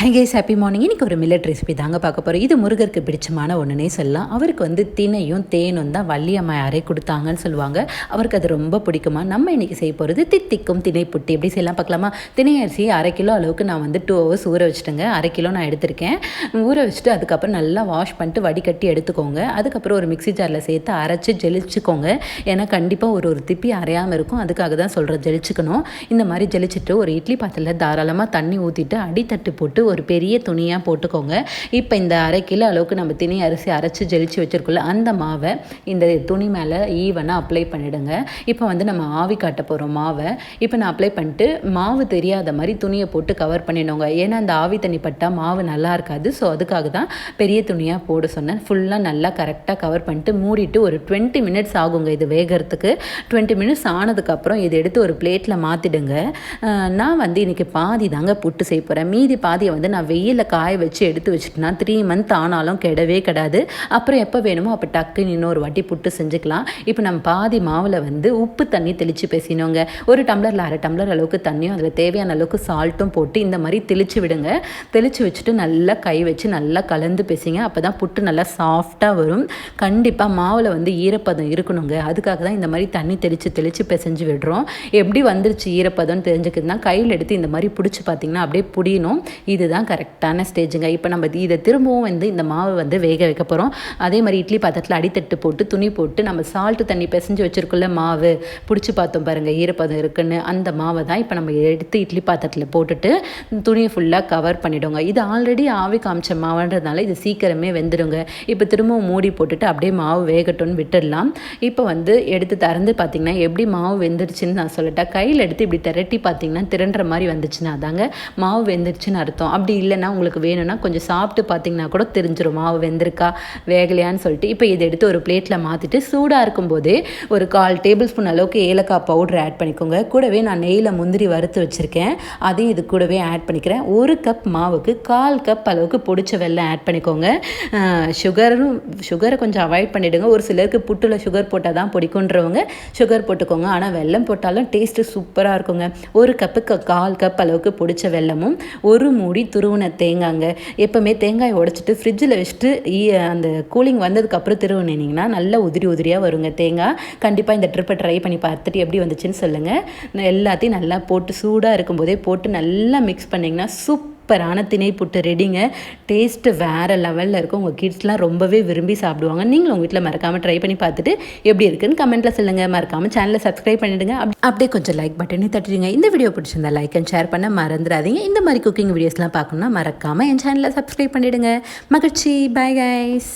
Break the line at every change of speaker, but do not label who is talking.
High happy morning இன்றைக்கி ஒரு millet recipe தாங்க பார்க்க போகிறோம் இது முருகருக்கு பிடிச்சமான ஒன்றுனே சொல்லலாம். அவருக்கு வந்து தினையும் தேனும் தான் வள்ளியம்மா அரை கொடுத்தாங்கன்னு சொல்லுவாங்க. அவருக்கு அது ரொம்ப பிடிக்குமா? நம்ம இன்றைக்கி செய்ய போகிறது தித்திக்கும் திணை புட்டி எப்படி செய்யலாம் பார்க்கலாமா? திணை அரிசி அரை கிலோ அளவுக்கு நான் வந்து டூ ஹவர்ஸ் ஊற வச்சுட்டேங்க. அரை கிலோ நான் எடுத்திருக்கேன். ஊற வச்சுட்டு அதுக்கப்புறம் நல்லா வாஷ் பண்ணிட்டு வடிகட்டி எடுத்துக்கோங்க. அதுக்கப்புறம் ஒரு மிக்ஸி ஜாரில் சேர்த்து அரைச்சி ஜெலிச்சுக்கோங்க. ஏன்னா கண்டிப்பாக ஒரு ஒரு திப்பி அரையாமல் இருக்கும். அதுக்காக தான் சொல்கிறேன் ஜெலிச்சுக்கணும். இந்த மாதிரி ஜெலிச்சிட்டு ஒரு இட்லி பாத்திரத்தில் தாராளமாக தண்ணி ஊற்றிட்டு அடித்தட்டு போட்டு ஒரு பெரிய துணியாக போட்டுக்கோங்க. இப்போ இந்த அரை கிலோ அளவுக்கு நம்ம திணை அரிசி அரைச்சி ஜெலிச்சு வச்சுருக்கோம்ல அந்த மாவை இந்த துணி மேலே ஈவனாக அப்ளை பண்ணிவிடுங்க இப்போ வந்து நம்ம ஆவி காட்ட போகிறோம் மாவை. இப்போ நான் அப்ளை பண்ணிட்டு மாவு தெரியாத மாதிரி துணியை போட்டு கவர் பண்ணிடுங்க. ஏன்னா அந்த ஆவி தண்ணி பட்டால் மாவு நல்லா இருக்காது. ஸோ அதுக்காக தான் பெரிய துணியாக போட சொன்னேன். ஃபுல்லாக நல்லா கரெக்டாக கவர் பண்ணிட்டு மூடிட்டு ஒரு டுவெண்ட்டி மினிட்ஸ் ஆகுங்க இது வேகிறதுக்கு. டுவெண்ட்டி மினிட்ஸ் ஆனதுக்கப்புறம் இதை எடுத்து ஒரு பிளேட்டில் மாற்றிடுங்க நான் வந்து இன்றைக்கி பாதி தாங்க புட்டு செய்ய போகிறேன் மீதி பாதியை வந்து வந்து நான் வெயிலில் காய வச்சு எடுத்து வச்சுட்டேன்னா த்ரீ மந்த் ஆனாலும் கெடவே கிடாது. அப்புறம் எப்போ வேணுமோ அப்போ டக்குன்னு இன்னொரு வாட்டி புட்டு செஞ்சுக்கலாம். இப்போ நம்ம பாதி மாவில் வந்து உப்பு தண்ணி தெளித்து பேசினோங்க. ஒரு டம்ளரில் அரை டம்ளர் அளவுக்கு தண்ணியும் அதில் தேவையான அளவுக்கு சால்ட்டும் போட்டு இந்த மாதிரி தெளித்து விடுங்க. தெளித்து வச்சுட்டு நல்லா கை வச்சு நல்லா கலந்து பேசிங்க. அப்போ தான் புட்டு நல்லா சாஃப்டாக வரும். கண்டிப்பாக மாவில் வந்து ஈரப்பதம் இருக்கணுங்க. அதுக்காக தான் இந்த மாதிரி தண்ணி தெளித்து தெளித்து பிசைஞ்சு விடுறோம். எப்படி வந்துருச்சு ஈரப்பதம்னு தெரிஞ்சுக்கிறதுனா கையில் எடுத்து இந்த மாதிரி பிடிச்சி பார்த்தீங்கன்னா அப்படியே புடியணும். இது இதுதான் கரெக்டான ஸ்டேஜுங்க. இப்போ நம்ம இதை திரும்பவும் வந்து இந்த மாவை வந்து வேக வைக்க போகிறோம் அதே மாதிரி இட்லி பாத்திரத்தில் அடித்தட்டு போட்டு துணி போட்டு நம்ம சால்ட்டு தண்ணி பிசைஞ்சு வச்சுருக்குள்ள மாவு. பிடிச்சி பார்த்தோம் பாருங்கள் ஈரப்பதம் இருக்குன்னு. அந்த மாவை தான் இப்போ நம்ம எடுத்து இட்லி பாத்திரத்தில் போட்டுட்டு துணியை ஃபுல்லாக கவர் பண்ணிவிடுங்க இது ஆல்ரெடி ஆவி காமிச்ச மாவுன்றதுனால இது சீக்கிரமே வெந்துடுங்க இப்போ திரும்பவும் மூடி போட்டுட்டு அப்படியே மாவு வேகட்டும்னு விட்டுடலாம். இப்போ வந்து எடுத்து திறந்து பார்த்தீங்கன்னா எப்படி மாவு வெந்துடுச்சுன்னு நான் சொல்லிட்டேன் கையில் எடுத்து இப்படி திரட்டி பார்த்தீங்கன்னா திரண்டுற மாதிரி வந்துச்சுன்னா தாங்க மாவு வெந்துடுச்சுன்னு அர்த்தம். அப்படி இல்லைன்னா உங்களுக்கு வேணும்னா கொஞ்சம் சாப்பிட்டு பார்த்தீங்கன்னா கூட தெரிஞ்சிடும் மாவு வெந்திருக்கா வேகலையான்னு சொல்லிட்டு. இப்போ இதை எடுத்து ஒரு பிளேட்டில் மாற்றிட்டு சூடாக இருக்கும்போதே ஒரு கால் டேபிள் ஸ்பூன் அளவுக்கு ஏலக்காய் பவுடர் ஆட் பண்ணிக்கோங்க. கூடவே நான் நெய்யில் முந்திரி வறுத்து வச்சுருக்கேன். அதையும் இது கூடவே ஆட் பண்ணிக்கிறேன். ஒரு கப் மாவுக்கு கால் கப் அளவுக்கு பொடிச்ச வெள்ளம் ஆட் பண்ணிக்கோங்க. சுகரும் சுகரை கொஞ்சம் அவாய்ட் பண்ணிவிடுங்க ஒரு சிலருக்கு புட்டில் சுகர் போட்டால் தான் பிடிக்குன்றவங்க சுகர் போட்டுக்கோங்க. ஆனால் வெல்லம் போட்டாலும் டேஸ்ட்டு சூப்பராக இருக்குங்க. ஒரு கப்புக்கு கால் கப் அளவுக்கு பிடிச்ச வெல்லமும் ஒரு மூடி துருவின தேங்காய்ங்க எப்போவுமே தேங்காயை உடச்சிட்டு ஃப்ரிட்ஜில் வச்சுட்டு அந்த கூலிங் வந்ததுக்கப்புறம் திருவுனிங்கன்னா நல்லா உதிரி உதிரியாக வருங்க. தேங்காய் கண்டிப்பாக இந்த ட்ரிப்பை ட்ரை பண்ணி பார்த்துட்டு எப்படி வந்துச்சுன்னு சொல்லுங்கள் எல்லாத்தையும் நல்லா போட்டு சூடாக இருக்கும்போதே போட்டு நல்லா மிக்ஸ் பண்ணிங்கன்னா சூப் சூப்பரான திணை புட்டு ரெடிங்க. டேஸ்ட்டு வேறு லெவலில் இருக்கும் உங்கள் கிட்ஸ்லாம் ரொம்பவே விரும்பி சாப்பிடுவாங்க. நீங்களும் உங்கள் வீட்டில் மறக்காமல் ட்ரை பண்ணி பார்த்துட்டு எப்படி இருக்குன்னு கமெண்ட்டில் சொல்லுங்கள் மறக்காமல் சேனலை சப்ஸ்கிரைப் பண்ணிவிடுங்க அப்படியே கொஞ்சம் லைக் பட்டனே தட்டிடுங்க. இந்த வீடியோ பிடிச்சிருந்தா லைக் அண்ட் ஷேர் பண்ண மறந்துடாதீங்க. இந்த மாதிரி குக்கிங் வீடியோஸ்லாம் பார்க்கணுன்னா மறக்காமல் என் சேனலை சப்ஸ்கிரைப் பண்ணிவிடுங்க மகிழ்ச்சி. Bye guys